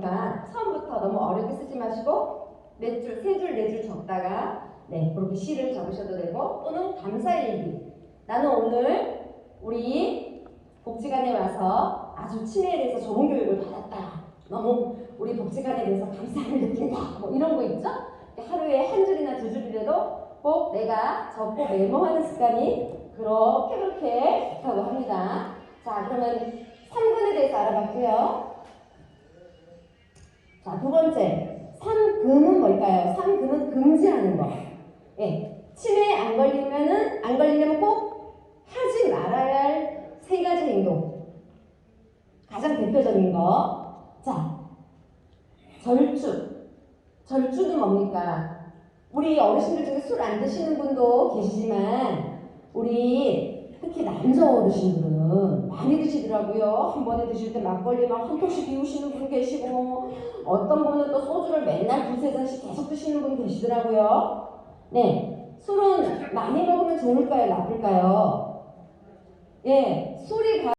거니까 처음부터 너무 어렵게 쓰지 마시고 몇 줄, 세 줄, 네 줄 적다가 네 그렇게 시를 적으셔도 되고 또는 감사일기. 나는 오늘 우리 복지관에 와서 아주 치매에 대해서 좋은 교육을 받았다. 너무 우리 복지관에 대해서 감사를 느낀다. 뭐 이런 거 있죠? 하루에 한 줄이나 두 줄이라도 꼭 내가 적고 메모하는 습관이 그렇게 그렇게 좋다고 합니다. 자, 그러면 3근에 대해서 알아봤고요. 자, 두 번째. 3금은 뭘까요? 3금은 금지하는 거. 예. 치매에 안 걸리면은, 안 걸리려면 꼭 하지 말아야 할 세 가지 행동. 가장 대표적인 거. 자, 절주. 절주는 뭡니까? 우리 어르신들 중에 술 안 드시는 분도 계시지만, 우리 특히 남자 어르신들은 많이 드시더라고요. 한 번에 드실 때 막걸리 막 한 통씩 비우시는 분 계시고, 어떤 분은 또 소주를 맨날 두세 잔씩 계속 드시는 분 계시더라고요. 네. 술은 많이 먹으면 좋을까요? 나쁠까요? 예. 술이 가